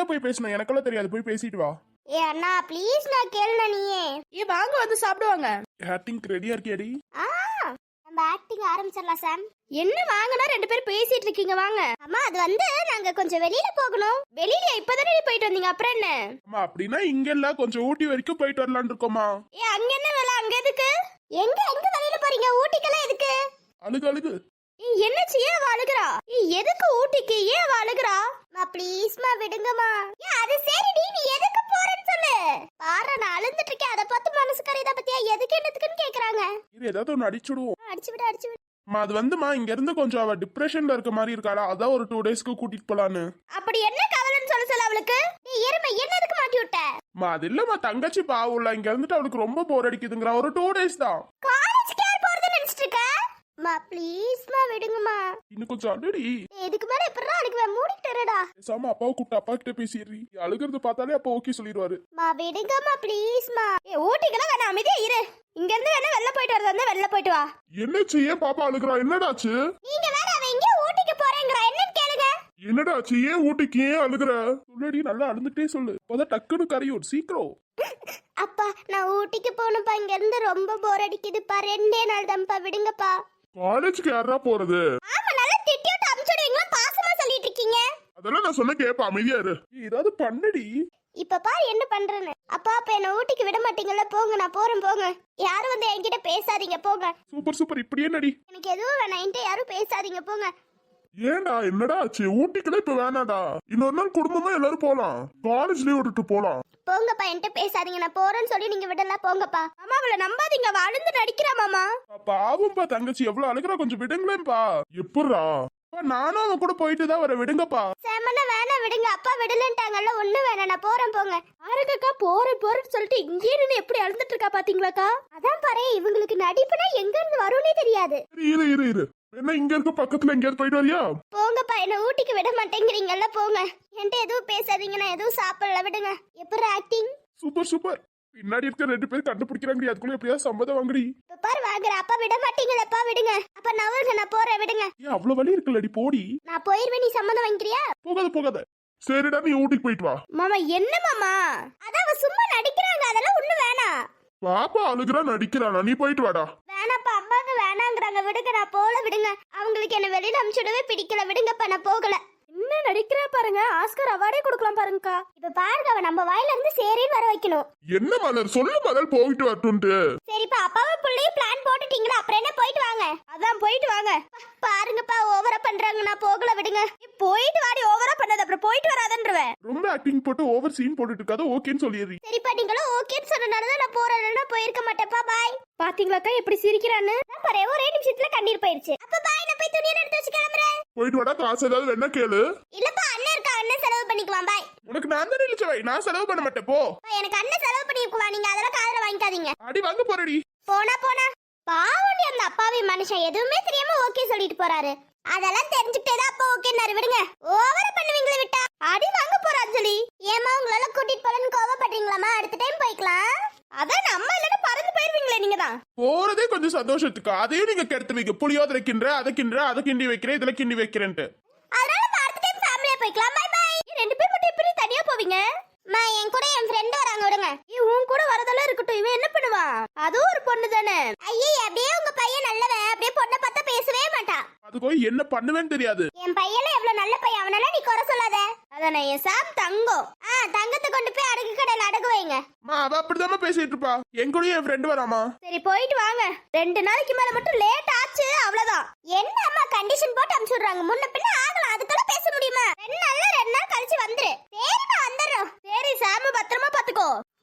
ஏ நீ தான் போய் பேசணும் எனக்கெல்லாம் தெரியாது. போய் பேசிட்டு வா. ஏ அண்ணா ப்ளீஸ் நான் கேளுண்ணா நீயே. ஏ வாங்க வந்து சாப்பிடுவாங்க. ஆக்டிங் ரெடியா இருக்கியாடி? ஆ நம்ம ஆக்டிங் ஆரம்பிச்சிடலாம் சாம். என்ன வாங்கனா ரெண்டு பேரும் பேசிட்டு இருக்கீங்க வாங்க. அம்மா அது வந்து நாங்க கொஞ்சம் வெளியில போகணும். வெளியில இப்பதானே போயிட்டு வந்தீங்க அப்புறம் என்ன? அம்மா அப்படின்னா இங்க இல்ல கொஞ்சம் ஊட்டி வரைக்கும் போயிட்டு வரலாம்னு இருக்கோமா ஏ அங்க என்ன வேலை? அங்க எதுக்கு? எங்க எங்க வெளியில போறீங்க? ஊட்டிக்கெல்லாம் எதுக்கு? அழுகு அழுகு. என்னாச்சு ஏன் ஏய், எதுக்கு ஊட்டிக்கு ஏன் அவ அழுகுறா மா ப்ளீஸ்மா விடுங்கம்மா. ஏ அது சரிடி நீ எதுக்கு போறேன்னு சொல்லு. பாரு நான் அழுந்துட்டு இருக்கேன் அதை பார்த்து மனசு கரையதா பத்தியா எதுக்கு என்னத்துக்குன்னு கேக்குறாங்க. இது ஏதாவது ஒன்று அடிச்சுடுவோம். அடிச்சு விடு அடிச்சு விடு. அம்மா அது வந்துமா இங்க இருந்து கொஞ்சம் அவ டிப்ரெஷன்ல இருக்க மாதிரி இருக்காளா? அதான் ஒரு டூ டேஸ்க்கு கூட்டிட்டு போலான்னு. அப்படி என்ன கவலைன்னு சொல்ல சொல்ல அவளுக்கு. டேய் எருமை என்ன எதுக்கு மாட்டி விட்ட? அம்மா அது இல்லம்மா தங்கச்சி பாவுல இங்க இருந்துட்டு அவளுக்கு ரொம்ப போர் அடிக்குதுங்கிற. ஒரு டூ டேஸ் தான். காலேஜ் கேர் போறது நினைச்சிட்டு இருக்க? மா ப்ளீஸ்மா விடுங்கம்மா. இன்னும் கொஞ்சம் அழுடி. இதுக்கு மேல எப்படிடா அழுக்குவேன் மூடிட்டுறடா பேசாம அப்பாவை கூப்பிட்டு அப்பா கிட்ட பேசிடுறி. அழுகிறது பார்த்தாலே அப்பா ஓகே சொல்லிடுவாரு. மா விடுங்கம்மா ப்ளீஸ்மா ஏ ஊட்டிக்கெல்லாம் வேணாம். அமைதியா இரு. இங்க இருந்து வேணா வெளில போயிட்டு வரதா இருந்தா வெளில போயிட்டு வா. என்னாச்சு ஏன் பாப்பா அழுகுறா. என்னடாச்சு? நீங்க வேற அவன் எங்க ஊட்டிக்கு போறேங்கறா. என்னன்னு கேளுங்க. என்னடாச்சு? ஏன் ஊட்டிக்கு ஏன் அழுகுற? சொல்லடி நல்லா அழுந்துட்டே சொல்லு. இப்போதான் டக்குன்னு கரையும் சீக்கிரம். அப்பா நான் ஊட்டிக்கு போகணும்ப்பா. இங்க இருந்து ரொம்ப போர் அடிக்குதுப்பா. ரெண்டே நாள் தான்ப்பா விடுங்கப்பா. காலேஜ்க்கு யாரா போறது? ஆமா நல்லா திட்டி விட்டு அமுச்சுடுவீங்களா பாசமா சொல்லிட்டு இருக்கீங்க? அதெல்லாம் நான் சொன்ன கேப்ப அமைதியா இரு. ஏதாவது பண்ணடி. இப்ப பாரு என்ன பண்றேன்னு. அப்பா அப்ப என்ன ஊட்டிக்கு விட மாட்டீங்கல்ல. போங்க நான் போறேன் போங்க. யாரும் வந்து என்கிட்ட பேசாதீங்க போங்க. சூப்பர் சூப்பர் இப்படியே நடி எனக்கு எதுவும் வேணாம். என்கிட்ட யாரும் பேசாதீங்க போங்க. ஏன்டா என்னடா ஆச்சு? ஊட்டிக்குலாம் இப்ப வேணாடா இன்னொரு நாள் குடும்பமா எல்லாரும் போலாம். காலேஜ் லீவ் விட்டுட்டு போலாம். போங்கப்பா என்கிட்ட பேசாதீங்க. நான் போறேன்னு சொல்லி நீங்க விடல போங்கப்பா. அம்மா அவளை நம்பாதீங்க. அவ அழுந்து நடிக்கிறா மாமா. பாவம்பா தங்கச்சி. எவ்வளவு அழுகிறா கொஞ்சம் விடுங்களேன்பா எப்பட்றா? அப்பா, நானும் அவன் கூட போயிட்டு தான் வர விடுங்கப்பா. செம்மன வேணாம் விடுங்க. அப்பா விடலன்ட்டாங்கல்ல ஒண்ணு வேணாம். நான் போறேன் போங்க. ஆருக்கா போறேன் போறேன்னு சொல்லிட்டு இங்கே நின்னு எப்படி அழுந்துட்டு இருக்கா பாத்தீங்களாக்கா? அதான் பாரு இவங்களுக்கு நடிப்புனா எங்க இருந்து வரும்னே தெரியாது. இரு இரு. என்ன இங்க இருக்க பக்கத்துல எங்கேயாவது போயிட்டு வரியா? போங்கப்பா என்ன ஊட்டிக்கு விட மாட்டேங்கிறீங்கல்ல போங்க. என்கிட்ட எதுவும் பேசாதீங்க நான் எதுவும் சாப்பிடல விடுங்க. எப்படி ஆக்டிங் சூப்பர் சூப்பர். பின்னாடி இருக்க ரெண்டு பேர் கண்டுபிடிக்கிறாங்கடி அதுக்குள்ள எப்படியாவது சம்மதம் வாங்குடி. இப்ப பாரு வாங்குற அப்பா விட மாட்டீங்களப்பா விடுங்க. அப்ப நவருங்க நான் போறேன் விடுங்க. ஏன் அவ்வளவு வலி இருக்குல்லடி போடி. நான் போயிருவேன் நீ சம்மதம் வாங்கிக்கிறியா? போகாத போகாத. சரிடா நீ ஊட்டிக்கு போயிட்டு வா. மாமா என்ன மாமா? அதான் அவ சும்மா நடிக்கிறாங்க அதெல்லாம் ஒண்ணு வேணாம். பாப்பா அழுகிறா நடிக்கிறானா நீ போயிட்டு வாடா. வேணாங்கிறாங்க விடுங்க நான் போல விடுங்க. அவங்களுக்கு என்ன வெளியில அனுப்பிச்சுடவே பிடிக்கல. விடுங்கப்பா நான் போகல. என்ன நடிக்கிறா பாருங்க? ஆஸ்கர் அவார்டே கொடுக்கலாம் பாருங்கக்கா. இப்ப பாருங்க அவ நம்ம வாயில இருந்து சரின்னு வர வைக்கணும். என்ன மலர்? சொல்லு மலர் போயிட்டு வரட்டும்ட்டு. சரிப்பா அப்பாவும் பிள்ளையும் பிளான் போட்டுட்டீங்களா? அப்புறம் என்ன போயிட்டு வாங்க? அதான் போயிட்டு வாங்க. பாருங்கப்பா ஓவரா பண்றாங்க. நான் போகல விடுங்க. போயிட்டு வாடி ஓவரா பண்ணாத. அப்புறம் போயிட்டு வராதன்றவன். ரொம்ப ஆக்டிங் போட்டு ஓவர் சீன் போட்டுட்டு இருக்காத ஓகேன்னு சொல்லிடுறீ. சரிப்பா நீங்களும் ஓகேன்னு சொன்னனாலதான் நான் போறேன். இல்லைன்னா போயிருக்க மாட்டேப்பா பாய் பாத்தீங்களாக்கா எப்படி சிரிக்கிறான்னு? நான் பாரு போயிருச்சு அப்ப பாய் நான் போய் துணியை எடுத்து வச்சு கிளம்புறேன். போயிட்டு வாடா காசு ஏதாவது வேணா கேளு. இல்லப்பா அண்ணன் இருக்கா அண்ணன் செலவு பண்ணிக்குவான் பாய் உனக்கு நான் தான் இழிச்சவை நான் செலவு பண்ண மாட்டேன் போ. எனக்கு அண்ணன் செலவு பண்ணிக்குவான் நீங்க அதெல்லாம் காதுல வாங்கிக்காதீங்க. அடி வாங்க போறடி போனா போனா. பாவண்டி அந்த அப்பாவி மனுஷன் எதுவுமே தெரியாம ஓகே சொல்லிட்டு போறாரு. அதெல்லாம் தெரிஞ்சுக்கிட்டே தான் அப்பா ஓகேன்னாரு விடுங்க. ஓவரா பண்ணுவீங்களே விட்டா. அடி வாங்க போறா அஞ்சலி ஏமா உங்களால கூட்டிட்டு போலன்னு கோவப்படுறீங்களாமா அடுத்த டைம் போய்க்கலாம். அதான் நம்ம இல்லைன்னு பறந்து போயிருவீங்களே நீங்க தான். போறதே கொஞ்சம் சந்தோஷத்துக்கு. அதையும் நீங்க கெடுத்துவீங்க. புளியோதரை கிண்டுற அதை கிண்டுற அதை கிண்டி வைக்கிறேன் இதுல கிண்டி வைக்கிறேன்ட்டு. அதனால நம்ம அடுத்த டைம் ஃபேமிலியா போய்க்கலாம். பை பை ரெண்டு பேர் மட்டும் எப்படி தனியா போவீங்க? மா என் கூட என் ஃப்ரெண்ட் வராங்க விடுங்க. உன் கூட வரதெல்லாம் இருக்கட்டும் இவன் என்ன பண்ணுவான் அதுவும் ஒரு பொண்ணு தானே. ஐயே அப்படியே உங்க பையன் நல்லவன் அப்படியே பொண்ணை பார்த்தா பேசவே மாட்டான் அதுக்கு என்ன பண்ணுவேன்னு தெரியாது. என் பையனும் எவ்வளவு நல்ல பையன் அவனால நீ குறை சொல்லாத. அதானே என் சாம் தங்கம். ஆ தங்கத்தை கொண்டு போய் அடகு கடையில அடகு வைங்க. அம்மா, அவ அப்படிதாம்மா பேசிட்டு இருப்பா. என் கூடயும் என் ஃப்ரெண்டு வராமா சரி போயிட்டு வாங்க. ரெண்டு நாளைக்கு மேல மட்டும் லேட் ஆச்சு அவ்வளவுதான். என்ன அம்மா கண்டிஷன் போட்டு அனுப்பிச்சுடுறாங்க முன்ன பின்ன ஆகலாம் அதுக்குள்ள பேச முடியுமா? ரெண்டு நாள்ல ரெண்டு நாள் கழிச்சு வந்துரு. சரிம்மா.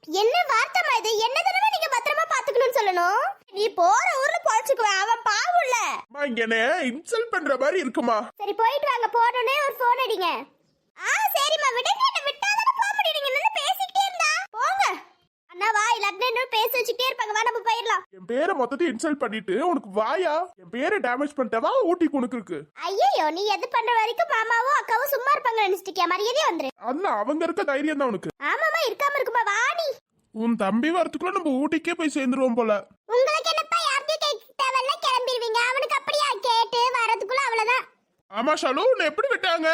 என்ன வார்த்தைமா இது? என்ன தினமும் நீங்க பத்திரமா பாத்துக்கணும்னு சொல்லணும்? நீ போற ஊர்ல பொழைச்சுக்குவேன் அவன் பாவம்ல அம்மா இங்க என்ன இன்சல்ட் பண்ற மாதிரி இருக்குமா? சரி போயிட்டு வாங்க. போனோடனே ஒரு ஃபோன் அடிங்க. ஆ சரிம்மா. விடுங்க. என்ன விட்டாதான போக முடியும். நீங்க நின்னு பேசிக்கிட்டே இருந்தா. போங்க. வச்சுக்கிட்டே இருப்பாங்க. வா நம்ம போயிடலாம். என் பேரை மொத்தத்தையும் இன்சல்ட் பண்ணிட்டு உனக்கு வாயா? என் பேரை டேமேஜ் பண்ணிட்டவா ஊட்டிக்கு உனக்கு இருக்கு ஐயோ நீ எது பண்ற வரைக்கும் மாமாவும் அக்காவும் சும்மா இருப்பாங்க நினைச்சிட்டியா? மரியாதையா வந்துரு. அல்ல அவங்க இருக்க தைரியம் தான் உனக்கு. ஆமாமா இருக்காம இருக்குமா? வாடி உன் தம்பி வரத்துக்குள்ள நம்ம ஊட்டிக்கே போய் சேர்ந்துருவோம் போல. உங்களுக்கு என்னப்பா யார்கிட்டயும் கேட்க தேவையில்ல? கிளம்பிடுவீங்க. அவனுக்கு அப்படியா? கேட்டு வரதுக்குள்ள அவ்வளவுதான். ஆமா ஷாலு உன்னை எப்படி விட்டாங்க?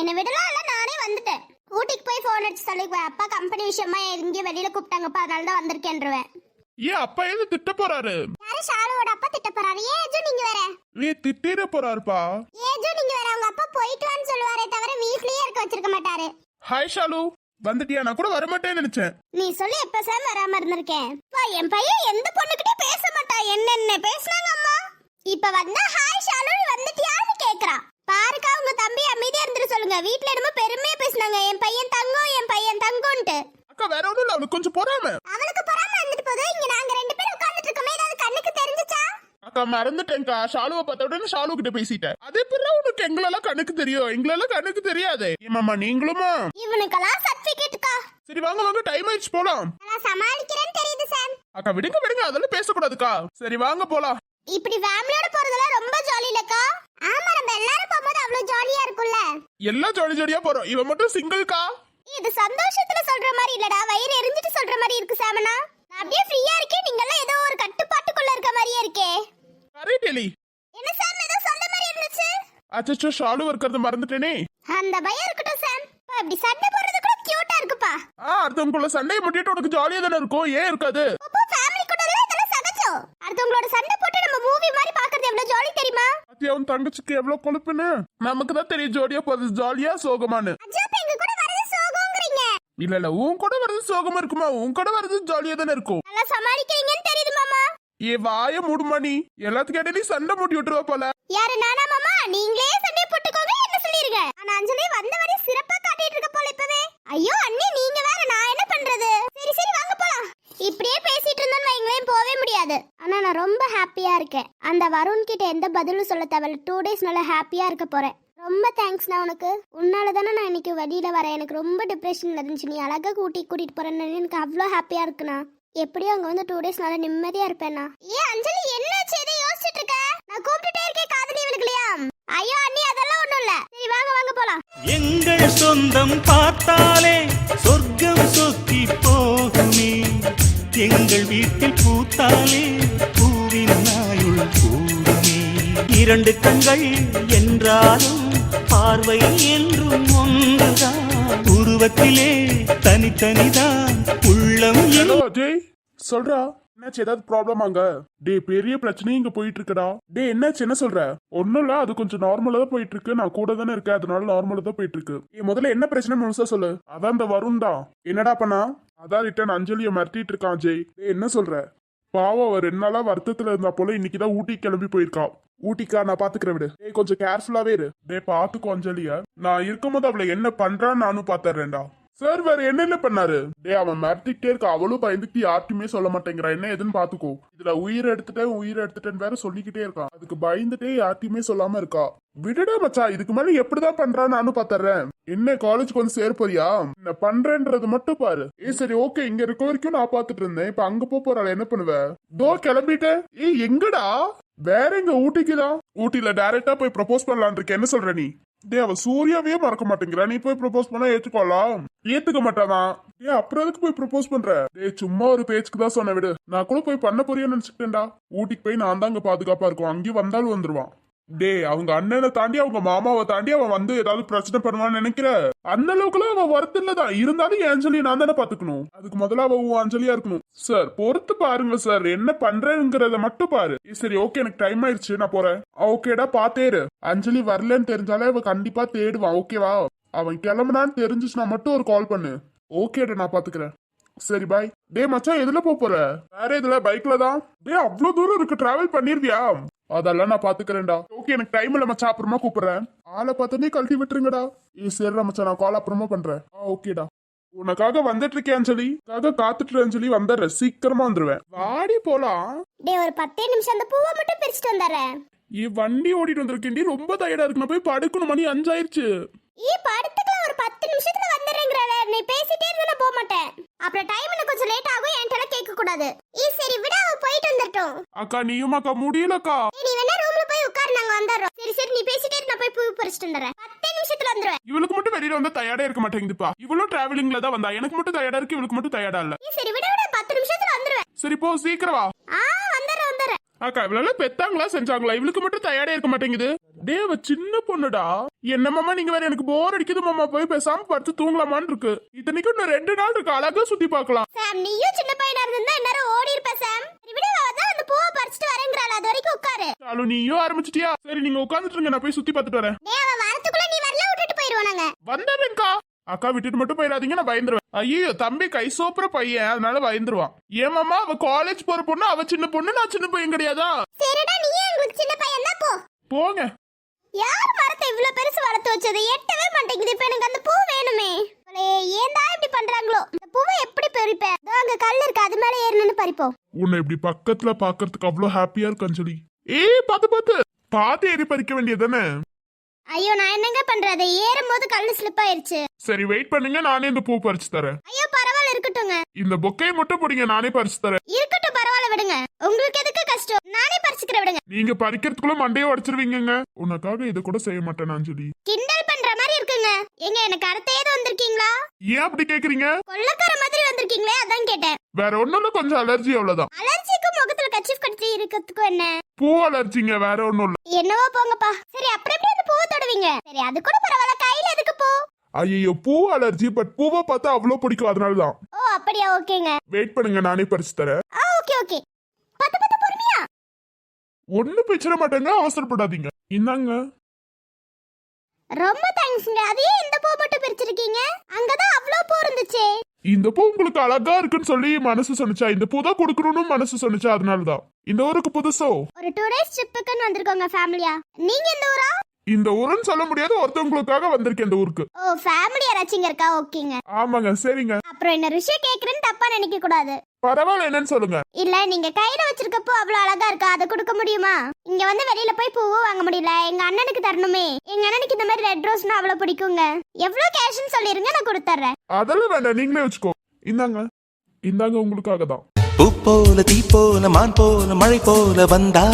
என்னை விடலாம் இல்ல நானே வந்துட்டேன். ஊட்டிக்கு போய் ஃபோன் அடிச்சு சொல்லிக்குவேன் அப்பா கம்பெனி விஷயமா எங்கேயும் வெளியில கூப்பிட்டாங்கப்பா அதனால தான் வந்திருக்கேன்றவேன். ஏன் அப்பா எது திட்ட போறாரு? யாரு ஷாலுவோட அப்பா திட்ட போறாரு? ஏஜு நீங்க வேற? ஏ திட்டிட போறாருப்பா. ஏஜு நீங்க வேற உங்க அப்பா போயிட்டு வான்னு சொல்லுவாரே தவிர வீட்லயே இருக்க வச்சிருக்க மாட்டாரு. ஹாய் ஷாலு. வந்துட்டியா? நான் கூட வரமாட்டேன்னு நினைச்சேன். நீ சொல்லி எப்ப சார் வராம இருந்திருக்கேன்? பா, என் பையன் எந்த பொண்ணுகிட்டயும் பேச மாட்டா. என்னென்ன? பேசுனாங்க அம்மா. இப்ப வந்தா ஹாய் ஷாலு வந்துட்டியான்னு கேக்குறா. பாருக்கா உங்க தம்பி அமைதியா இருந்துட்டு சொல்லுங்க. வீட்ல என்னமோ பெருமையா பேசுனாங்க. என் பையன் தங்கம் என் பையன் தங்கம்ன்ட்டு அக்கா வேற ஒண்ணும் இல்ல. அவனுக்கு கொஞ்சம் பொறாம. அவளுக்கு பொறாம வந்துட்டு போகுது. இங்க நாங்க ரெண்டு பேரும் உட்கார்ந்துட்டு இருக்கோமே ஏதாவது கண்ணுக்கு தெரிஞ்சுச்சா? அக்கா மறந்துட்டேன்க்கா. ஷாலுவை பார்த்த உடனே ஷாலு கிட்ட பேசிட்டேன். அது எப்படிலாம் உனக்கு எங்களெல்லாம் கண்ணுக்கு தெரியும். எங்களெல்லாம் கண்ணுக்கு தெரியாது. ஏமாமா நீங்களுமா? இவனுக்கெல்லாம் சர்டிபிகேட்டுக்கா சரி வாங்க வாங்க. டைம் ஆயிடுச்சு போலாம். நான் சமாளிக்கிறேன்னு தெரியுது சாம் அக்கா விடுங்க விடுங்க. அதெல்லாம் பேசக்கூடாதுக்கா. சரி வாங்க போலாம். இப்படி ஃபேமிலியோட போறதெல்லாம் ரொம்ப ஜாலி இல்லக்கா. ஆமா நம்ம எல்லாரும் போகும்போது அவ்வளவு ஜாலியா இருக்கும்ல. எல்லாம் ஜோடி ஜோடியா போறோம். இவன் மட்டும் சிங்கிள்க்கா இது சந்தோஷத்துல சொல்ற மாதிரி இல்லடா. வயிறு எரிஞ்சிட்டு சொல்ற மாதிரி இருக்கு சாமனா. நான் அப்படியே ஃப்ரீயா இருக்கேன். நீங்க எல்லாம் ஏதோ ஒரு கட்டுப்பாட்டுக்குள்ள இருக்க மாதிரியே இருக்கே. அரே டெலி. என்ன சாம்? ஏதோ சொல்ல மாதிரி இருந்துச்சு. அச்சோ ஷாலு இருக்கிறத மறந்துட்டேனே. அந்த பயம் இருக்கட்டும் சாம். பா, இப்படி சண்டை போடுறது கூட கியூட்டா இருக்குப்பா. ஆ அடுத்தவங்களுக்குள்ள சண்டையை முட்டிட்டு உனக்கு ஜாலியா தானே இருக்கும்? ஏன் இருக்காது? அப்போ அத்தியா உன் தங்கச்சிக்கு எவ்வளவு கொழுப்புன்னு? நமக்கு தான் தெரியும் ஜோடியா போறது ஜாலியா சோகமானு வரது இல்ல இல்ல உன் கூட வர்றது சோகமா இருக்குமா? உன் கூட வர்றது ஜாலியா தானே இருக்கும். நல்லா சமாளிக்கிறீங்கன்னு தெரியுது மாமா. ஏ வாய மூடுமா நீ? எல்லாத்துக்கும் இடையில சண்டை மூட்டி விட்டுருவா போல. யாரு நானா மாமா? நீங்களே சண்டை போட்டுக்கோங்க என்ன சொல்லிருங்க ஆனா அஞ்சலி வந்த வரை சிறப்பா காட்டிட்டு இருக்க போல இப்பவே ஐயோ அண்ணி நீங்க வேற நான் என்ன பண்றது சரி சரி வாங்க போலாம் இப்படியே பேசிட்டு இருந்தோம்னு வைங்களேன் போவே முடியாது ஆனா நான் ரொம்ப ஹாப்பியா இருக்கேன் அந்த வருண் கிட்ட எந்த பதிலும் சொல்ல தேவையில்ல. டூ டேஸ் நல்லா ஹாப்பியாக இருக்க போகிறேன் ரொம்ப தேங்க்ஸ்ண்ணா உனக்கு. உன்னால தானே நான் இன்னைக்கு வெளியில் வரேன். எனக்கு ரொம்ப டிப்ரெஷனில் இருந்துச்சு. நீ அழகாக கூட்டி கூட்டிட்டு போறேன்னு எனக்கு அவ்வளோ ஹாப்பியாக இருக்குண்ணா. எப்படியும் அங்க வந்து டூ டேஸ் நல்லா நிம்மதியா இருப்பேண்ணா. ஏ அஞ்சலி என்ன செய்து யோசிச்சுட்டு இருக்க? நான் கூப்பிட்டுட்டே இருக்கேன் காதலி இல்லையா? ஐயோ அண்ணி அதெல்லாம் ஒண்ணும் இல்ல. சரி வாங்க வாங்க போலாம். எங்கள் சொந்தம் பார்த்தாலே சொர்க்க இரண்டு கண்கள் என்றாலும் பார்வை என்றும் ஒன்றுதான். உருவத்திலே தனித்தனிதான் உள்ளம் ஹலோ அஜய் சொல்றா. என்னாச்சு ஏதாவது ப்ராப்ளம் அங்க? டே பெரிய பிரச்சனையும் இங்க போயிட்டு இருக்குடா டே என்னாச்சு என்ன சொல்ற? ஒண்ணும் இல்ல அது கொஞ்சம் நார்மலா தான் போயிட்டு இருக்கு நான் கூட தானே இருக்கேன் அதனால நார்மலா தான் போயிட்டு இருக்கு ஏ முதல்ல என்ன பிரச்சனை முழுசா சொல்லு. அதான் இந்த வருண் தான் என்னடா பண்ணா? அதான் ரிட்டன் அஞ்சலியை மிரட்டிட்டு இருக்கான் அஜய் டே என்ன சொல்ற? பாவம் அவ ரெண்டு நாளா வருத்தத்துல இருந்தா போல இன்னைக்குதான் ஊட்டி கிளம்பி போயிருக்கா. ஊட்டிக்கா நான் பாத்துக்கிறேன் விடு. டேய் கொஞ்சம் கேர்ஃபுல்லாவே இரு. டேய் பாத்துக்கோ அஞ்சலிய. நான் இருக்கும்போது அவளை என்ன பண்றான்னு நானும் பாத்துறேன்டா. சார் வேற என்னென்ன பண்ணாரு? டே அவன் மிரட்டிக்கிட்டே இருக்க அவளும் பயந்துட்டு யார்ட்டுமே சொல்ல மாட்டேங்கிறா. என்ன எதுன்னு பாத்துக்கோ. இதுல உயிர் எடுத்துட்டேன் உயிர் எடுத்துட்டேன்னு வேற சொல்லிக்கிட்டே இருக்கான் அதுக்கு பயந்துட்டே யார்ட்டுமே சொல்லாம இருக்கா. விடுடா மச்சா இதுக்கு மேல எப்படிதான் பண்றான்னு நானும் பாத்துறேன். என்ன காலேஜுக்கு வந்து சேர போறியா? என்ன பண்றேன்றது மட்டும் பாரு. ஏ சரி ஓகே இங்க இருக்க வரைக்கும் நான் பாத்துட்டு இருந்தேன். இப்ப அங்க போறாள் என்ன பண்ணுவ? தோ கிளம்பிட்டேன். ஏய் எங்கடா? வேற எங்க ஊட்டிக்கு தான் ஊட்டில டைரக்டா போய் ப்ரப்போஸ் பண்ணலான் இருக்க என்ன சொல்ற நீ? டே அவ சூர்யாவே மறக்க மாட்டேங்கிறா. நீ போய் ப்ரப்போஸ் பண்ணா ஏத்துக்கோலாம் ஏத்துக்க மாட்டாதான் டேய் அப்புறம் எதுக்கு போய் ப்ரப்போஸ் பண்ற? டேய் சும்மா ஒரு பேச்சுக்கு தான் சொன்ன விடு. நான் கூட போய் பண்ண போறியோன்னு நினைச்சுக்கிட்டேன்டா. ஊட்டிக்கு போய் நான் தான் அங்க பாதுகாப்பா இருக்கும். அங்கேயும் வந்தாலும் வந்துருவான். டேய் அவங்க அண்ணனை தாண்டி அவங்க மாமாவை தாண்டி அவன் வந்து ஏதாவது பிரச்சனை பண்ணுவான்னு நினைக்கிற? அந்த அளவுக்குலாம் அவன் வருத்தம் இல்லதான் இருந்தாலும் என் அஞ்சலி நான் தானே பாத்துக்கணும் அதுக்கு முதல்ல அவ உன் அஞ்சலியா இருக்கணும். சார் பொறுத்து பாருங்க சார் என்ன பண்றேங்கிறத மட்டும் பாரு. சரி ஓகே எனக்கு டைம் ஆயிடுச்சு. நான் போறேன். ஓகேடா பாத்தேரு அஞ்சலி வரலன்னு தெரிஞ்சாலே அவ கண்டிப்பா தேடுவான் ஓகேவா அவன் கிளம்புனான்னு தெரிஞ்சிச்சுனா மட்டும் ஒரு கால் பண்ணு. ஓகேடா நான் பாத்துக்கிறேன் சரி பாய் டே மச்சான் எதுல போற? வேற இதுல பைக்ல தான்? டேய் அவ்வளவு தூரம் இருக்கு. டிராவல் பண்ணிருவியா? அதெல்லாம் நான் பாத்துக்கிறேன்டா. ஓகே எனக்கு டைம் இல்ல மச்சான். அப்புறமா கூப்பிடுறேன். ஆளை பார்த்தோன்னே கழட்டி விட்டுருங்கடா. ஏ சரிடா மச்சான். நான் கால் அப்புறமா பண்றேன். ஆ ஓகேடா. உனக்காக வந்துட்டு இருக்கேன் அஞ்சலி. உனக்காக காத்துட்டு அஞ்சலி வந்துடுறேன். சீக்கிரமா வந்துருவேன். வாடி போலாம். டேய் ஒரு பத்தே நிமிஷம் அந்த பூவை மட்டும் பிரிச்சுட்டு வந்துடுறேன். இ வண்டி ஓடிட்டு வந்திருக்கேன்டி. ரொம்ப டயர்டா இருக்கு. நான் போய் படுக்கணும்? மணி அஞ்சாயிருச்சு. ஈ படத்துக்குலாம் ஒரு பத்து நிமிஷத்துல வந்துடுறேங்கிறாளே நீ பேசிட்டே இருந்தா போக மாட்டேன். அப்புறம் டைம் எனக்கு கொஞ்சம் லேட் ஆகும் என்கிட்ட கேட்க கூடாது. ஈ சரி விட அவ போயிட்டு வந்துட்டோம் அக்கா நீயும் அக்கா முடியலக்கா. நீ வேணா ரூம்ல போய் உட்காரு நாங்க வந்துடுறோம். சரி சரி நீ பேசிட்டே நான் போய் பூ பறிச்சிட்டு வந்துடுறேன். பத்தே நிமிஷத்துல வந்துருவேன் இவளுக்கு மட்டும் வெளியில வந்து டயர்டா இருக்க மாட்டேங்குதுப்பா. இவளும் டிராவலிங்ல தான் வந்தா. எனக்கு மட்டும் டயர்டா இருக்கு இவளுக்கு மட்டும் டயர்டா இல்ல. சரி விட விட பத்து நிமிஷத்துல வந்துருவேன் சரி போ சீக்கிரம் வா. ஆ வந்துடுறேன். அக்கா இவ்வளவு பெத்தாங்களா? செஞ்சாங்களா? இவளுக்கு மட்டும் தயாரா இருக்க மாட்டேங்குது. டே அவ சின்ன பொண்ணுடா. என்ன மாமா நீங்க வேற எனக்கு போர் அடிக்குது மாமா. போய் பேசாம படுத்து தூங்கலாமான்னு இருக்கு. இத்தனைக்கும் இன்னும் ரெண்டு நாள் இருக்கு. அழகா சுத்தி பார்க்கலாம். சாம் நீயும் சின்ன பையனா இருந்தா இந்நேரம் ஓடி இருப்ப சாம். அந்த பூவை பறிச்சிட்டு வரேங்கிறாள். அது வரைக்கும் உட்காரு. சாலு நீயும் ஆரம்பிச்சிட்டியா? சரி நீங்க உட்காந்துட்டு இருங்க. நான் போய் சுத்தி பார்த்துட்டு வரேன். டேய் அவ வரதுக்குள்ள நீ வரல விட்டுட்டு போயிருவோம் நாங்க. வந்தேன்க்கா அக்கா விட்டுட்டு மட்டும் போயிடாதீங்க நான் பயந்துருவேன். ஐயோ தம்பி கை சோப்புற பையன் அதனால பயந்துருவான். ஏமாமா அவ காலேஜ் போற பொண்ணு அவ சின்ன பொண்ணு நான் சின்ன பையன் கிடையாதா? சரிடா நீயே எங்களுக்கு சின்ன பையன் தான் போ. போங்க. யார் மரத்தை இவ்ளோ பெருசு வளர்த்து வச்சது? எட்டவே மாட்டேங்குது இப்ப எனக்கு அந்த பூ வேணுமே. ஏன்டா இப்படி பண்றாங்களோ? இந்த பூவை எப்படி பறிப்பேன்? அங்க கல் இருக்கு அது மேல ஏறணும்னு பறிப்போம். உன்னை இப்படி பக்கத்துல பாக்குறதுக்கு அவ்வளவு ஹாப்பியா இருக்கு அஞ்சலி ஏய் பாத்து பாத்து பாத்து ஏறி பறிக்க வேண்டியதானே ஐயோ நான் என்னங்க பண்றது? ஏறும் போது கல்லு ஸ்லிப் ஆயிருச்சு. சரி வெயிட் பண்ணுங்க நானே இந்த பூ பறிச்சு தரேன். ஐயோ பரவாயில்ல இருக்கட்டுங்க இந்த பொக்கையை மட்டும் பிடிங்க நானே பறிச்சு தரேன். இருக்கட்டும் பரவாயில்ல விடுங்க. உங்களுக்கு எதுக்கு கஷ்டம்? நானே பறிச்சுக்கிறேன் விடுங்க. நீங்க பறிக்கிறதுக்குள்ள மண்டையை உடைச்சிருவீங்கங்க. உனக்காக இதை கூட செய்ய மாட்டேன் அஞ்சலி. கிண்டல் பண்ற மாதிரி இருக்குங்க. எங்க எனக்கு அடுத்த ஏது வந்திருக்கீங்களா? ஏன் அப்படி கேக்குறீங்க? கொள்ளக்கார மாதிரி வந்திருக்கீங்களே அதான் கேட்டேன். வேற ஒண்ணும் கொஞ்சம் அலர்ஜி அவ்வளவுதான். அலர்ஜிக்கும் முகத்துல கச்சிஃப் கட்டி இருக்கிறதுக்கும் என்ன? பூ அலர்ஜிங்க வேற ஒண்ணும் இல்ல என்னவோ போங்கப்பா. சரி அப்புறம் எப்படி அந்த பூவை தொடுவீங்க? சரி அது கூட பரவாயில்ல கையில எதுக்கு பூ? ஐயோ பூ அலர்ஜி பட் பூவை பார்த்தா அவ்வளவு பிடிக்கும் அதனாலதான். ஓ அப்படியா ஓகேங்க. வெயிட் பண்ணுங்க நானே பறிச்சு தரேன். ஆ ஓகே ஓகே. பத்து பத்து பொறுமையா. ஒண்ணு பிச்சிட மாட்டேங்க அவசரப்படாதீங்க. இந்தாங்க. ரொம்ப தேங்க்ஸ்ங்க அதையே இந்த பூ மட்டும் பிரிச்சிருக்கீங்க? அங்கதான் அவ்வளோ பூ இருந்துச்சே. இந்த பூ உங்களுக்கு அழகா இருக்குன்னு சொல்லி மனசு சொன்னுச்சா? இந்த பூ தான் கொடுக்கணும்னு மனசு சொன்னுச்சா? அதனாலதான். இந்த ஊருக்கு புதுசோ? ஒரு டூ டேஸ் ட்ரிப்புக்குன்னு வந்திருக்கோங்க ஃபேமிலியா நீங்க இந்த ஊரா? இந்த ஊருன்னு சொல்ல முடியாது ஒருத்தவங்களுக்காக வந்திருக்கேன் இந்த ஊருக்கு. ஓ ஃபேமிலி யாராச்சும் இருக்கா? ஓகேங்க. ஆமாங்க சரிங்க. அப்புறம் என்ன விஷயம் கேக்குறேன்னு தப்பா நினைக்க கூடாது பரவாயில்ல என்னன்னு சொல்லுங்க. இல்ல நீங்க கையில வச்சிருக்க பூ அவ்வளவு அழகா இருக்கா? அதை கொடுக்க முடியுமா? இங்க வந்து வெளியில போய் பூவும் வாங்க முடியல. எங்க அண்ணனுக்கு தரணுமே. எங்க அண்ணனுக்கு இந்த மாதிரி ரெட் ரோஸ்னா அவ்வளவு பிடிக்குங்க. எவ்வளவு கேஷ்னு சொல்லிருங்க நான் கொடுத்துறேன் அதெல்லாம் வேண்டாம் நீங்களே வச்சுக்கோ. இந்தாங்க. இந்தாங்க உங்களுக்காக தான். பூ போல தீ போல மான் போல மழை போல வந்தா.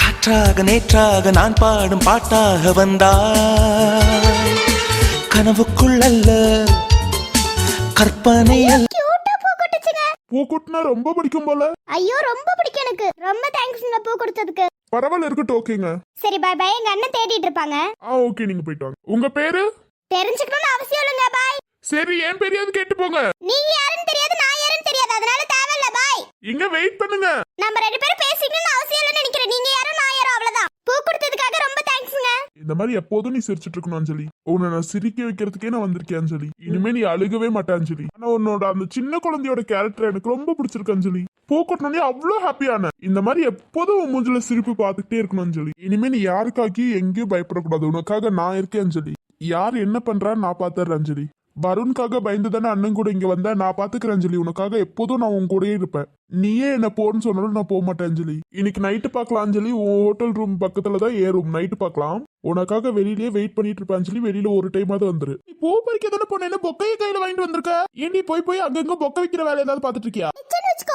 காற்றாக நேற்றாக நான் பாடும் பாட்டாக வந்தா. கனவுக்குள் அல்ல கற்பனை அல்ல. பூ குட்டினா ரொம்ப பிடிக்கும் போல. ஐயோ ரொம்ப பிடிக்கும் எனக்கு. ரொம்ப தேங்க்ஸ்ங்க பூ கொடுத்ததுக்கு. பரவாயில்ல இருக்கட்டும் ஓகேங்க. சரி பாய் பாய் எங்க அண்ணன் தேடிட்டு இருப்பாங்க. ஆ ஓகே நீங்க போயிட்டு வாங்க. உங்க பேரு? தெரிஞ்சுக்கணும்னு அவசியம் இல்லைங்க பாய் சரி ஏன் பெரியாது கேட்டு போங்க. நீங்க யாருன்னு தெரியாது நான் யாருன்னு தெரியாது. அதனால தேவையில்ல பாய் இங்க வெயிட் பண்ணுங்க. நம்ம ரெண்டு பேரும் பேசிக்கணும்னு அவசியம் இல்லைன்னு நினைக்கிறேன். நீங்க யாரும் நான் யாரும் அவ்வளவுதான். பூ கொடுத்ததுக்காக ரொம்ப தேங்க்ஸ்ங்க இந்த மாதிரி எப்போதும் நீ சிரிச்சிட்டு இருக்கணும் அஞ்சலி. உன்னை நான் சிரிக்க வைக்கிறதுக்கே நான் வந்திருக்கேன் அஞ்சலி. இனிமே நீ அழுகவே மாட்டேன் அஞ்சலி. ஆனா உன்னோட அந்த சின்ன குழந்தையோட கேரக்டர் எனக்கு ரொம்ப பிடிச்சிருக்கு அஞ்சலி. பூக்கட்டனே அவ்வளோ ஹாப்பியான இந்த மாதிரி எப்போதும் உன் மூஞ்சில சிரிப்பு பார்த்துக்கிட்டே இருக்கணும் அஞ்சலி. இனிமே நீ யாருக்காகி எங்கேயும் பயப்படக்கூடாது. உனக்காக நான் இருக்கேன் அஞ்சலி. யார் என்ன பண்றான்னு நான் பார்த்துறேன் அஞ்சலி. வருணுக்காக பயந்து தானே அண்ணன் கூட இங்க வந்தேன் நான் பாத்துக்கிறேன் அஞ்சலி. உனக்காக எப்போதும் நான் உன் கூடயே இருப்பேன். நீயே என்ன போன்னு சொன்னாலும் நான் போக மாட்டேன் அஞ்சலி. இன்னைக்கு நைட்டு பார்க்கலாம் அஞ்சலி. உன் ஹோட்டல் ரூம் பக்கத்துல தான் ஏ ரூம் நைட்டு பார்க்கலாம். உனக்காக வெளியிலேயே வெயிட் பண்ணிட்டு இருப்பேன் அஞ்சலி. வெளியில ஒரு டைமாவது வந்துரு. நீ பூ பறிக்க தானே போன? என்ன பொக்கையை கையில வாங்கிட்டு வந்திருக்க? ஏன்டி போய் போய் அங்கங்க பொக்கை வைக்கிற வேலை ஏதாவது பாத்துட்டு இருக்கியா?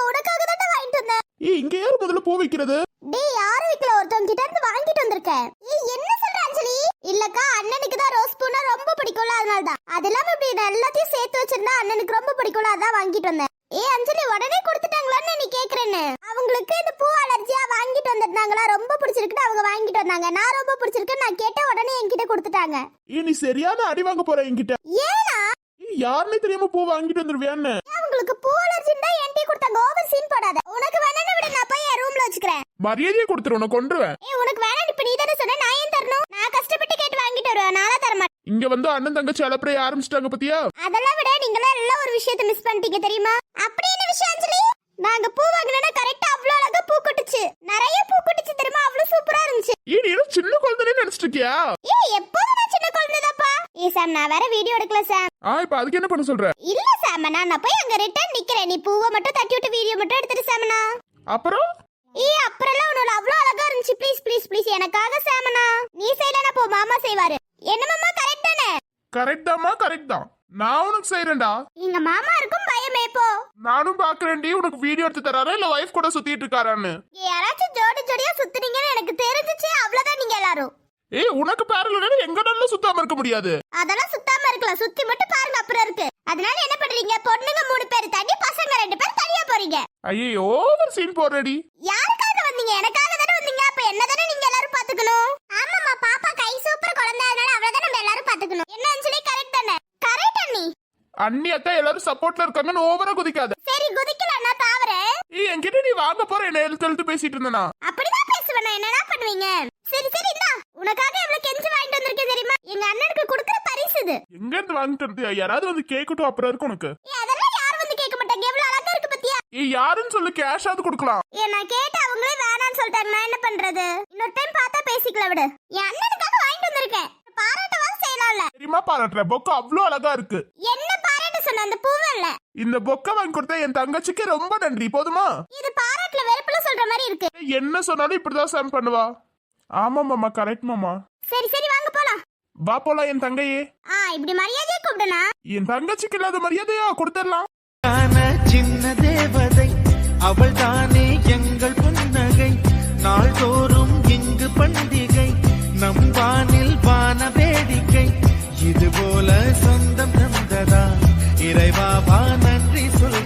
உனக்காக தான் வாங்கிட்டு வந்தேன். ஏய் இங்க யார் முதல்ல பூ வைக்கிறது? டேய் யாரும் வைக்கல? ஒருத்தவங்க கிட்ட இருந்து வாங்கிட்டு வந்திருக்கேன். ஏய் என்ன சொல்ற அஞ்சலி? இல்லக்கா அண்ணனுக்கு தான் ரோஸ் பூனா ரொம்ப பிடிக்கும்ல அதனால தான் அது இல்லாம எல்லாத்தையும் சேர்த்து வச்சிருந்தா அண்ணனுக்கு ரொம்ப பிடிக்கும்ல அதான் வாங்கிட்டு வந்தேன். ஏய் அஞ்சலி உடனே கொடுத்துட்டாங்களான்னு நீ கேக்குறேன்னு. அவங்களுக்கு இந்த பூ அலர்ஜியா வாங்கிட்டு வந்திருந்தாங்களா ரொம்ப பிடிச்சிருக்குன்னு அவங்க வாங்கிட்டு வந்தாங்க. நான் ரொம்ப பிடிச்சிருக்குன்னு நான் கேட்ட உடனே என்கிட்ட கொடுத்துட்டாங்க. நீ சரியான அடி வாங்க போற என்கிட்ட? ஏனா யாருன்னே தெரியாம பூ வாங்கிட்டு வந்துருவியான்னு அவங்களுக்கு பூ அலர்ஜின்னு என்கிட்ட கொடுத்தாங்க ஓவர் சீன் போடாத. உனக்கு வேணும்னு விட நான் போய் என் ரூம்ல வச்சுக்கிறேன். மரியாதையை கொடுத்துரு உன்னை கொன்றுவேன். ஏய் உனக்கு வேணாம் இப்ப நீ தானே சொன்ன நான் ஏன் தரணும்? நான் கஷ்டப்பட்டு கேட்டு வாங்கிட்டு வருவேன் நானா தர மாட்டேன் இங்க வந்து அண்ணன் தங்கச்சி அலப்பறைய ஆரம்பிச்சிட்டாங்க பத்தியா? அதெல்லாம் விட நீங்களா எல்லாம் ஒரு விஷயத்தை மிஸ் பண்ணிட்டீங்க தெரியுமா? அப்படி என்ன விஷயம் அஞ்சலி? நாங்க பூ வாங்கினா கரெக்டா அவ்வளவு அழகா பூ கொட்டுச்சு. நிறைய பூ கொட்டுச்சு தெரியுமா? அவ்வளவு சூப்பரா இருந்துச்சு. நீ ஏதோ சின்ன குழந்தைனே நினைச்சிட்டு இருக்கியா ஏய் எப்போதும் நான் சின்ன குழந்தைதாப்பா ஏய் சாம் நான் வேற வீடியோ எடுக்கல சாம். ஆ இப்ப அதுக்கு என்ன பண்ண சொல்ற? இல்ல சாமனா நான் போய் அங்க ரிட்டர்ன் நிக்கிறேன். நீ பூவை மட்டும் தட்டி விட்டு வீடியோ மட்டும் எடுத்துட்டு சாமனா அப்புறம்? ஏய் அப்புறம்லாம் உன்னோட அவ்வளவு அழகா இருந்துச்சு. ப்ளீஸ் ப்ளீஸ் ப்ளீஸ் எனக்காக சாமனா நீ செய்யலனா போ மாமா செய்வாரு. என்ன மாமா கரெக்ட் தானே? கரெக்ட் தாம்மா கரெக்ட் தான். நான் உனக்கு செய்யறேன்டா எங்க மாமா இருக்கும் பயம் பாக்கலாமே இப்போ. நானும் பாக்குறேன்டி உனக்கு வீடியோ எடுத்து தராரா? இல்ல வைஃப் கூட சுத்திட்டு இருக்காரான்னு? யாராச்சும் ஜோடி ஜோடியா சுத்துனீங்கன்னு எனக்கு தெரிஞ்சுச்சு. அவ்வளவுதான் நீங்க எல்லாரும். ஏய் உனக்கு பேரல எங்க நல்லா சுத்தாம இருக்க முடியாது. அதெல்லாம் சுத்தாம இருக்கலாம். சுத்தி மட்டும் பாருங்க அப்புறம் இருக்கு. அதனால என்ன பண்றீங்க? பொண்ணுங்க மூணு பேர் தனி பசங்க ரெண்டு பேர் தனியா போறீங்க. ஐயோ ஓவர் சீன் போடுறடி. யாருக்காக வந்தீங்க? எனக்காக தானே வந்தீங்க? அப்ப என்ன தானே நீங்க எல்லாரும் பாத்துக்கணும் ஆமாமா பாப்பா கை சூப்பர் குழந்தை. அதனால அவ்வளவுதான் நம்ம எல்லாரும் பாத்துக்கணும் என்ன அஞ்சலி? கரெக்ட் தானே? கரெக்ட் அண்ணி. அண்ணி அக்கா எல்லாரும் சப்போர்ட்ல இருக்காங்கன்னு ஓவரா குதிக்காத. சரி குதிக்கல அண்ணா தாவர ஏய் என்கிட்ட நீ வாங்க போற என்ன எழுத்து எழுத்து பேசிட்டு இருந்தனா? அப்படிதான் பேசுவேன் நான். என்னடா பண்ணுவீங்க? சரி சரி இந்தா. உனக்காக எவ்வளவு கெஞ்சி வாங்கிட்டு வந்திருக்கேன் தெரியுமா? எங்க அண்ணனுக்கு கொடுக்குற பரிசு இது. எங்க இருந்து வாங்கிட்டு வந்து யாராவது வந்து கேட்கட்டும் அப்புறம் இருக்கு உனக்கு. ஏய், அதெல்லாம் யாரும் வந்து கேட்க மாட்டாங்க. எவ்வளவு அழகா இருக்கு பத்தியா? ஏய் யாருன்னு சொல்லு கேஷாவது கொடுக்கலாம். ஏ நான் கேட்ட அவங்களே வேணாம்னு சொல்லிட்டாங்க. நான் என்ன பண்றது? இன்னொரு டைம் பார்த்தா பேசிக்கலாம் விடு. என் அண்ணனுக்காக வாங்கிட்டு வந்திருக்கேன். செய்யலாம்ல தெரியுமா பாராட்டுற? பொக்கை அவ்வளோ அழகா இருக்கு. என்ன பாராட்ட சொன்ன அந்த பூவல்ல? இந்த பொக்கை வாங்கி கொடுத்த என் தங்கச்சிக்கு ரொம்ப நன்றி. போதுமா? இது பாராட்டுல வெறுப்புல சொல்ற மாதிரி இருக்கு. என்ன சொன்னாலும் இப்படிதான் சாம் பண்ணுவா. ஆமா மாமா கரெக்ட் மாமா. சரி சரி வாங்க போலாம். வா போலாம் என் தங்கையே. ஆ இப்படி மரியாதையை கூப்பிடுனா? என் தங்கச்சிக்கு இல்லாத மரியாதையா கொடுத்துடலாம். சின்ன தேவதை அவள் தானே எங்கள் புன்னகை. நாள்தோறும் இங்கு பண்டிகை. நம் வானில் வான வேடிக்கை இது போல சொந்தம் தந்ததா? இறைவா நன்றி சொல்